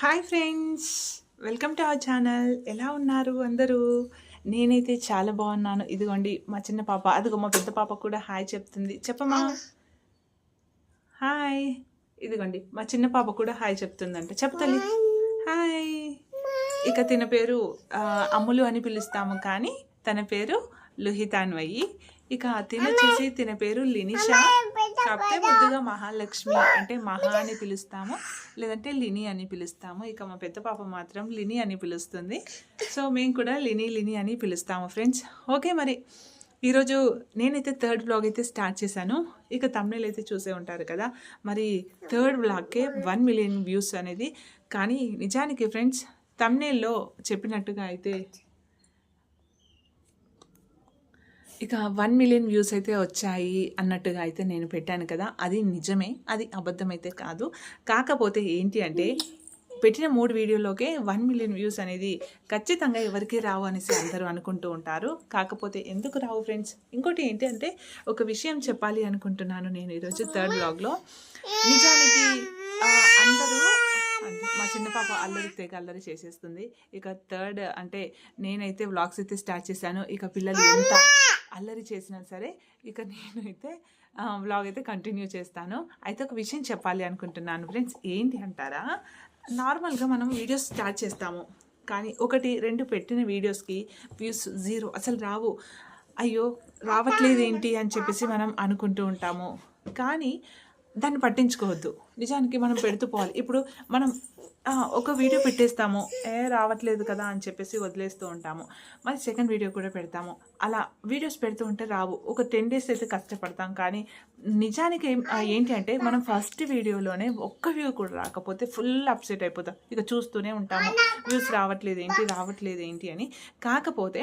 Hi friends welcome to our channel. ఎలా ఉన్నారు అందరూ? నేనైతే చాలా బాగున్నాను. ఇదిగోండి మా చిన్న పాప. అదిగో మా పెద్ద పాప కూడా హాయ్ చెప్తుంది. చెప్పమ్మా. హాయ్. ఇదిగోండి మా చిన్న పాప కూడా హాయ్ చెప్తుందంట. చెప్తాలి హాయ్. ఇక తిన పేరు అమ్ములు అని పిలుస్తాము కానీ తన పేరు లుహితాన్వయి. ఇక తిన వచ్చేసి తిన పేరు లినిషా కాకపోతే ముద్దుగా మహాలక్ష్మి అంటే మహా అని పిలుస్తాము లేదంటే లిని అని పిలుస్తాము. ఇక మా పెద్ద పాప మాత్రం లిని అని పిలుస్తుంది. సో మేము కూడా లిని లిని అని పిలుస్తాము ఫ్రెండ్స్. ఓకే మరి. ఈరోజు నేనైతే థర్డ్ బ్లాగ్ అయితే స్టార్ట్ చేశాను. ఇక తమిళ అయితే చూసే ఉంటారు కదా. మరి థర్డ్ బ్లాగ్కే వన్ మిలియన్ వ్యూస్ అనేది. కానీ నిజానికి ఫ్రెండ్స్ తమిళలో చెప్పినట్టుగా అయితే ఇక వన్ మిలియన్ వ్యూస్ అయితే వచ్చాయి అన్నట్టుగా అయితే నేను పెట్టాను కదా. అది నిజమే అది అబద్ధమైతే కాదు. కాకపోతే ఏంటి అంటే పెట్టిన మూడు వీడియోలోకే వన్ మిలియన్ వ్యూస్ అనేది ఖచ్చితంగా ఎవరికి రావు అనేసి అందరూ అనుకుంటూ ఉంటారు. కాకపోతే ఎందుకు రావు ఫ్రెండ్స్? ఇంకోటి ఏంటి అంటే ఒక విషయం చెప్పాలి అనుకుంటున్నాను నేను ఈరోజు థర్డ్ బ్లాగ్లో నిజానికి అందరూ మా చిన్న పాప అల్లరి తెగ అల్లరి చేసేస్తుంది. ఇక థర్డ్ అంటే నేనైతే వ్లాగ్స్ అయితే స్టార్ట్ చేశాను. ఇక పిల్లలు ఎంత అల్లరి చేసినా సరే ఇక నేనైతే వ్లాగ్ అయితే కంటిన్యూ చేస్తాను. అయితే ఒక విషయం చెప్పాలి అనుకుంటున్నాను. ఫ్రెండ్స్ ఏంటి అంటారా? నార్మల్గా మనం వీడియోస్ స్టార్ట్ చేస్తాము. కానీ ఒకటి రెండు పెట్టిన వీడియోస్కి వ్యూస్ జీరో అసలు రావు. అయ్యో రావట్లేదు ఏంటి అని చెప్పేసి మనం అనుకుంటూ ఉంటాము. కానీ దాన్ని పట్టించుకోవద్దు. నిజానికి మనం పెడుతూ పోవాలి. ఇప్పుడు మనం ఒక వీడియో పెట్టేస్తాము. ఏ రావట్లేదు కదా అని చెప్పేసి వదిలేస్తూ ఉంటాము. మరి సెకండ్ వీడియో కూడా పెడతాము. అలా వీడియోస్ పెడుతూ ఉంటే రావు. ఒక టెన్ డేస్ అయితే కష్టపడతాం. కానీ నిజానికి ఏంటి అంటే మనం ఫస్ట్ వీడియోలోనే ఒక్క వ్యూ కూడా రాకపోతే ఫుల్ అప్సెట్ అయిపోతాం. ఇక చూస్తూనే ఉంటాము. వ్యూస్ రావట్లేదు ఏంటి? రావట్లేదు ఏంటి అని. కాకపోతే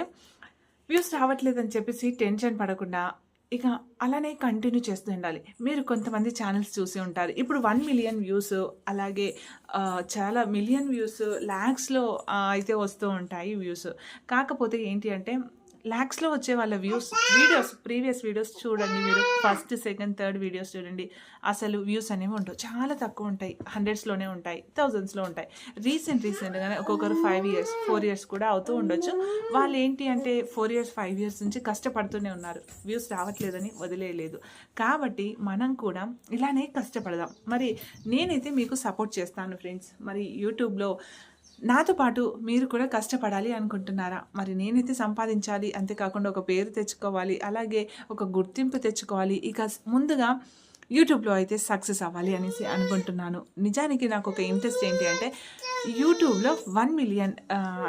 వ్యూస్ రావట్లేదు అని చెప్పేసి టెన్షన్ పడకుండా ఇక అలానే కంటిన్యూ చేస్తూ ఉండాలి. మీరు కొంతమంది ఛానల్స్ చూసి ఉంటారు. ఇప్పుడు వన్ మిలియన్ వ్యూస్ అలాగే చాలా మిలియన్ వ్యూస్ ల్యాక్స్లో అయితే వస్తూ ఉంటాయి వ్యూస్ కాకపోతే ఏంటి అంటే ల్యాక్స్లో వచ్చే వాళ్ళ వ్యూస్ వీడియోస్ ప్రీవియస్ వీడియోస్ చూడండి మీరు. ఫస్ట్ సెకండ్ థర్డ్ వీడియోస్ చూడండి. అసలు వ్యూస్ అనేవి ఉండవు. చాలా తక్కువ ఉంటాయి. హండ్రెడ్స్లోనే ఉంటాయి. థౌజండ్స్లో ఉంటాయి. రీసెంట్ రీసెంట్గానే ఒక్కొక్కరు ఫైవ్ ఇయర్స్ ఫోర్ ఇయర్స్ కూడా అవుతూ ఉండొచ్చు. వాళ్ళు ఏంటి అంటే ఫోర్ ఇయర్స్ ఫైవ్ ఇయర్స్ నుంచి కష్టపడుతూనే ఉన్నారు. వ్యూస్ రావట్లేదని వదిలేయలేదు. కాబట్టి మనం కూడా ఇలానే కష్టపడదాం. మరి నేనైతే మీకు సపోర్ట్ చేస్తాను ఫ్రెండ్స్ మరి యూట్యూబ్లో నాతో పాటు మీరు కూడా కష్టపడాలి అనుకుంటున్నారా? మరి నేనైతే సంపాదించాలి అంతేకాకుండా ఒక పేరు తెచ్చుకోవాలి అలాగే ఒక గుర్తింపు తెచ్చుకోవాలి ఇక ముందుగా యూట్యూబ్లో అయితే సక్సెస్ అవ్వాలి అనేసి అనుకుంటున్నాను. నిజానికి నాకు ఒక ఇంట్రెస్ట్ ఏంటి అంటే యూట్యూబ్లో వన్ మిలియన్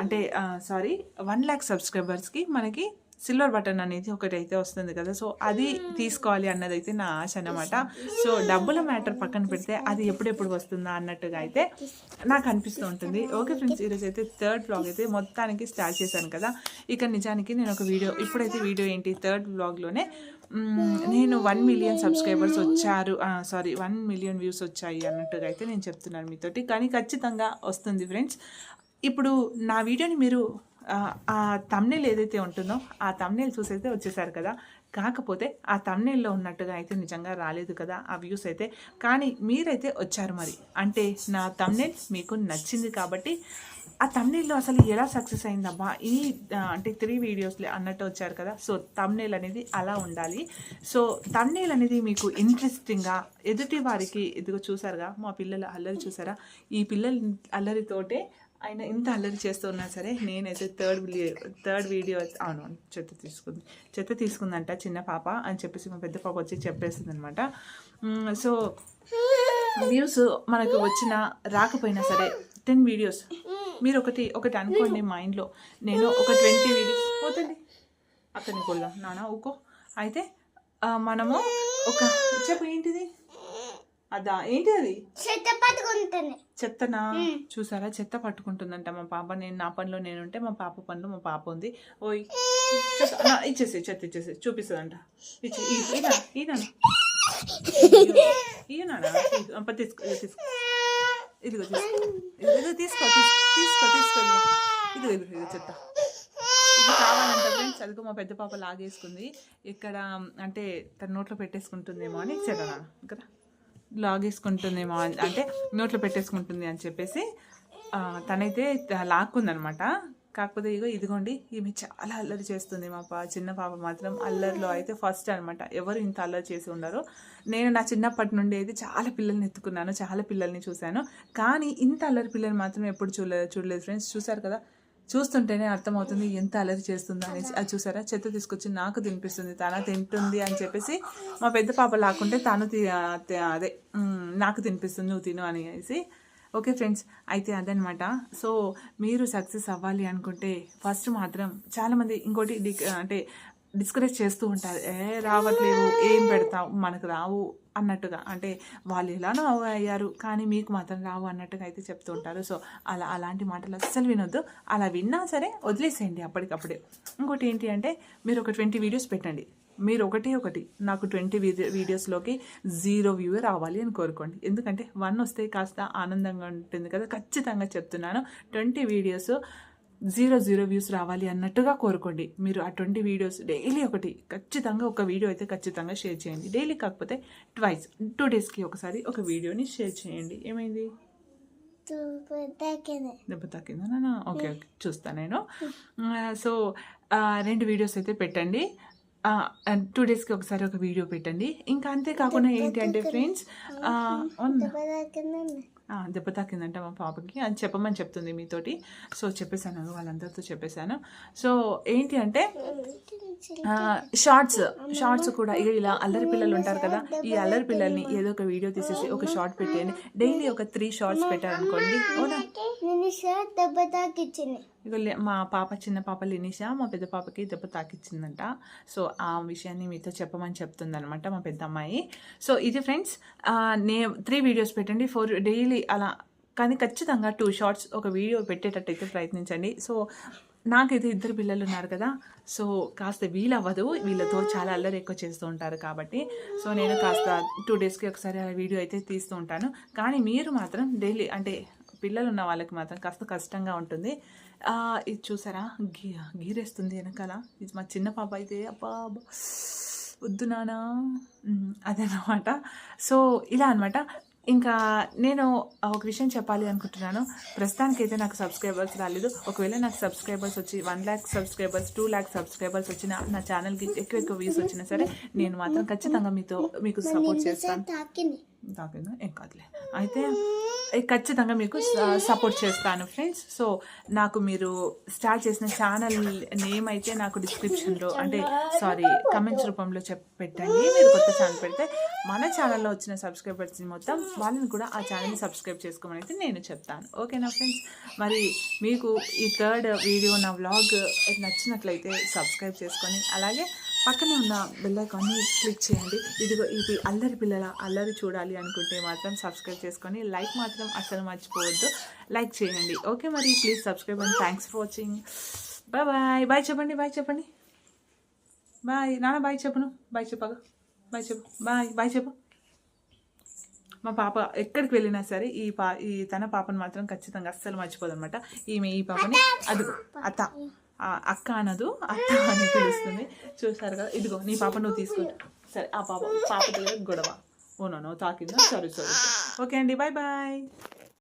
అంటే సారీ వన్ ల్యాక్ సబ్స్క్రైబర్స్కి మనకి సిల్వర్ బటన్ అనేది ఒకటి అయితే వస్తుంది కదా సో అది తీసుకోవాలి అన్నది అయితే నా ఆశ అన్నమాట. సో డబ్బుల మ్యాటర్ పక్కన పెడితే అది ఎప్పుడెప్పుడు వస్తుందా అన్నట్టుగా అయితే నాకు అనిపిస్తూ ఉంటుంది. ఓకే ఫ్రెండ్స్ ఈరోజు అయితే థర్డ్ బ్లాగ్ అయితే మొత్తానికి స్టార్ట్ చేశాను కదా. ఇక నిజానికి నేను ఒక వీడియో ఇప్పుడైతే వీడియో ఏంటి? థర్డ్ బ్లాగ్లోనే నేను వన్ మిలియన్ సబ్స్క్రైబర్స్ వచ్చారు. సారీ వన్ మిలియన్ వ్యూస్ వచ్చాయి అన్నట్టుగా అయితే నేను చెప్తున్నాను మీతోటి. కానీ ఖచ్చితంగా వస్తుంది ఫ్రెండ్స్ ఇప్పుడు నా వీడియోని మీరు ఆ, తమ్నెల్ తమ్నేల్ ఏదైతే ఉంటుందో ఆ తమ్నేల్ చూసైతే వచ్చేసారు కదా. కాకపోతే ఆ తమ్నేల్లో ఉన్నట్టుగా అయితే నిజంగా రాలేదు కదా ఆ వ్యూస్ అయితే. కానీ మీరైతే వచ్చారు మరి. అంటే నా తమ్నేల్ మీకు నచ్చింది కాబట్టి ఆ తమ్నేల్లో అసలు ఎలా సక్సెస్ అయిందబ్బా? ఈ అంటే త్రీ వీడియోస్లే అన్నట్టు వచ్చారు కదా. సో తమ్నేల్ అనేది అలా ఉండాలి. సో తమ్నేల్ అనేది మీకు ఇంట్రెస్టింగ్గా ఎదుటి వారికి ఇదిగో చూసారుగా మా పిల్లల అల్లరి చూసారా? ఈ పిల్లల అల్లరితోటే ఆయన ఇంత అల్లరి చేస్తూ ఉన్నా సరే నేనైతే థర్డ్ థర్డ్ వీడియో అవును చెత్త తీసుకుంది చెత్త తీసుకుందంట చిన్న పాప అని చెప్పేసి మా పెద్ద పాప వచ్చి చెప్పేస్తుంది అనమాట సో వ్యూస్ మనకు వచ్చిన రాకపోయినా సరే టెన్ వీడియోస్ మీరు ఒకటి ఒకటి అనుకోండి మైండ్లో. నేను ఒక ట్వంటీ వీడియోస్ పోతండి. అతని కొల్లా నానా ఊకో అయితే మనము ఒక చెప్పు ఏంటిది? అదా ఏంటి అది చెత్త చెత్తనా? చూసారా? చెత్త పట్టుకుంటుందంట మా పాప. నేను నా పనిలో నేనుంటే మా పాప పనిలో మా పాప ఉంది. ఓయ్ ఇచ్చేసి చెత్త ఇచ్చేసి చూపిస్తుందంట. ఈయనాడా అప్ప తీసుకో ఇదిగో తీసుకో. ఇదిగో తీసుకో. ఇదిగో తీసుకో తీస్- తీసుకో తీసుకో ఇదిగో. ఇదిగో ఇదిగో చెత్త. ఇది కావాలంట ఫ్రెండ్స్ అదిగో మా పెద్ద పాప లాగేసుకుంది. ఇక్కడ అంటే తన నోట్లో పెట్టేసుకుంటుందేమో అని చెరనా కదా? లాగేసుకుంటుందేమో అంటే నోట్లో పెట్టేసుకుంటుంది అని చెప్పేసి తనైతే లాక్కుందనమాట. కాకపోతే ఇగో ఇదిగోండి ఈమె చాలా అల్లరి చేస్తుంది మా పా చిన్న పాప మాత్రం అల్లరిలో అయితే ఫస్ట్ అనమాట. ఎవరు ఇంత అల్లరి చేసి ఉండరు. నేను నా చిన్నప్పటి నుండి అయితే చాలా పిల్లల్ని ఎత్తుకున్నాను చాలా పిల్లల్ని చూశాను. కానీ ఇంత అల్లరి పిల్లల్ని మాత్రం ఎప్పుడు చూడలేదు చూడలేదు ఫ్రెండ్స్. చూసారు కదా? చూస్తుంటేనే అర్థమవుతుంది ఎంత అలరి చేస్తుందో అనేసి. అది చూసారా? చెత్త తీసుకొచ్చి నాకు తినిపిస్తుంది. తన తింటుంది అని చెప్పేసి మా పెద్ద పాప లాక్కుంటే తను తి- అదే నాకు తినిపిస్తుంది నువ్వు తిను అనేసి. ఓకే ఫ్రెండ్స్ అయితే అదనమాట సో మీరు సక్సెస్ అవ్వాలి అనుకుంటే ఫస్ట్ మాత్రం చాలామంది ఇంకోటి అంటే డిస్కరేజ్ చేస్తూ ఉంటారు. ఏ రావట్లేవు ఏం పెడతావు? మనకు రావు అన్నట్టుగా. అంటే వాళ్ళు ఎలానో అయ్యారు కానీ మీకు మాత్రం రావు అన్నట్టుగా అయితే చెప్తూ ఉంటారు. సో అలా అలాంటి మాటలు అస్సలు వినొద్దు. అలా విన్నా సరే వదిలేసేయండి అప్పటికప్పుడే. ఇంకోటి ఏంటి అంటే మీరు ఒక ట్వంటీ వీడియోస్ పెట్టండి. మీరు ఒకటి ఒకటి. నాకు ట్వంటీ వీడియోస్లోకి జీరో వ్యూ రావాలి అని కోరుకోండి. ఎందుకంటే వన్ వస్తే కాస్త ఆనందంగా ఉంటుంది కదా. ఖచ్చితంగా చెప్తున్నాను. Twenty videos zero zero views రావాలి అన్నట్టుగా కోరుకోండి. మీరు ఆ ట్వంటీ వీడియోస్ డైలీ ఒకటి ఖచ్చితంగా ఒక వీడియో అయితే ఖచ్చితంగా షేర్ చేయండి. డైలీ కాకపోతే ట్వైస్ టూ డేస్కి ఒకసారి ఒక వీడియోని షేర్ చేయండి. ఏమైంది? దెబ్బ తాకిందా? ఓకే ఓకే చూస్తాను నేను. సో రెండు వీడియోస్ అయితే పెట్టండి. టూ డేస్కి ఒకసారి ఒక వీడియో పెట్టండి. ఇంకా అంతేకాకుండా ఏంటి అంటే ఫ్రెండ్స్ దెబ్బ తాకిందంట మా పాపకి. అని చెప్పమని చెప్తుంది మీతోటి. సో చెప్పేశాను వాళ్ళందరితో చెప్పేశాను. సో ఏంటి అంటే షార్ట్స్ షార్ట్స్ కూడా ఇక ఇలా అల్లరి పిల్లలు ఉంటారు కదా ఈ అల్లరి పిల్లల్ని ఏదో ఒక వీడియో తీసేసి ఒక షార్ట్ పెట్టేయండి. డైలీ ఒక త్రీ షార్ట్స్ పెట్టారనుకోండి అవునా? దెబ్బ తాకిచ్చింది. ఇక మా పాప చిన్న పాప లినిషా మా పెద్ద పాపకి దెబ్బ తాకిచ్చిందంట. సో ఆ విషయాన్ని మీతో చెప్పమని చెప్తుంది అనమాట మా పెద్ద అమ్మాయి. సో ఇది ఫ్రెండ్స్ నే త్రీ వీడియోస్ పెట్టండి. ఫోర్ డైలీ అలా కానీ ఖచ్చితంగా టూ షార్ట్స్ ఒక వీడియో పెట్టేటట్టయితే ప్రయత్నించండి. సో నాకైతే ఇద్దరు పిల్లలు ఉన్నారు కదా సో కాస్త వీలవ్వదు. వీళ్ళతో చాలా అల్లరి ఎక్కువ చేస్తూ ఉంటారు కాబట్టి. సో నేను కాస్త టూ డేస్కి ఒకసారి ఆ వీడియో అయితే తీస్తూ ఉంటాను. కానీ మీరు మాత్రం డైలీ అంటే పిల్లలు ఉన్న వాళ్ళకి మాత్రం కాస్త కష్టంగా ఉంటుంది. ఇది చూసారా? గీ గీరేస్తుంది వెనకాల. ఇది మా చిన్న పాప అయితే అబ్బా వద్దు నానా అదనమాట సో ఇలా అనమాట ఇంకా నేను ఒక విషయం చెప్పాలి అనుకుంటున్నాను. ప్రస్తుతానికైతే నాకు సబ్స్క్రైబర్స్ రాలేదు. ఒకవేళ నాకు సబ్స్క్రైబర్స్ వచ్చి one lakh subscribers two lakh subscribers వచ్చిన నా ఛానల్కి ఎక్కువ ఎక్కువ వ్యూస్ వచ్చినా సరే నేను మాత్రం ఖచ్చితంగా మీతో మీకు సపోర్ట్ చేస్తాను. తాకింది తాకిందా ఏం కాదులే. అయితే ఖచ్చితంగా మీకు సపోర్ట్ చేస్తాను ఫ్రెండ్స్ సో నాకు మీరు స్టార్ట్ చేసిన ఛానల్ నేమ్ అయితే నాకు డిస్క్రిప్షన్లో అంటే సారీ కమెంట్స్ రూపంలో చెప్ పెట్టండి. మీరు కొత్త ఛానల్ పెడితే మన ఛానల్లో వచ్చిన సబ్స్క్రైబర్స్ మొత్తం వాళ్ళని కూడా ఆ ఛానల్ని సబ్స్క్రైబ్ చేసుకోమని అయితే నేను చెప్తాను. ఓకేనా ఫ్రెండ్స్ మరి మీకు ఈ థర్డ్ వీడియో నా వ్లాగ్ నచ్చినట్లయితే సబ్స్క్రైబ్ చేసుకొని అలాగే పక్కనే ఉన్న బెల్ ఐకాన్ని క్లిక్ చేయండి. ఇదిగో ఇది అల్లరి పిల్లల అల్లరి చూడాలి అనుకుంటే మాత్రం సబ్స్క్రైబ్ చేసుకొని లైక్ మాత్రం అసలు మర్చిపోవద్దు. లైక్ చేయండి. ఓకే మరి please subscribe and thanks for watching bye bye bye చెప్పండి బాయ్ చెప్పండి. బాయ్ నాన్న బాయ్ చెప్పను. బాయ్ చెప్పగా బాయ్ చెప్పు. బాయ్ బాయ్ చెప్పు. మా పాప ఎక్కడికి వెళ్ళినా సరే ఈ పా ఈ తన పాపను మాత్రం ఖచ్చితంగా అస్సలు మర్చిపోదన్నమాట. ఈమె ఈ పాపని అది అత్త. అక్క అనదు అత్త అని పిలుస్తుంది. చూసారు కదా? ఇదిగో నీ పాప నువ్వు తీసుకో. సరే ఆ పాప పాప దగ్గర గొడవ. ఓనో తాకిందా? సరే సరే ఓకే అండి బాయ్ బాయ్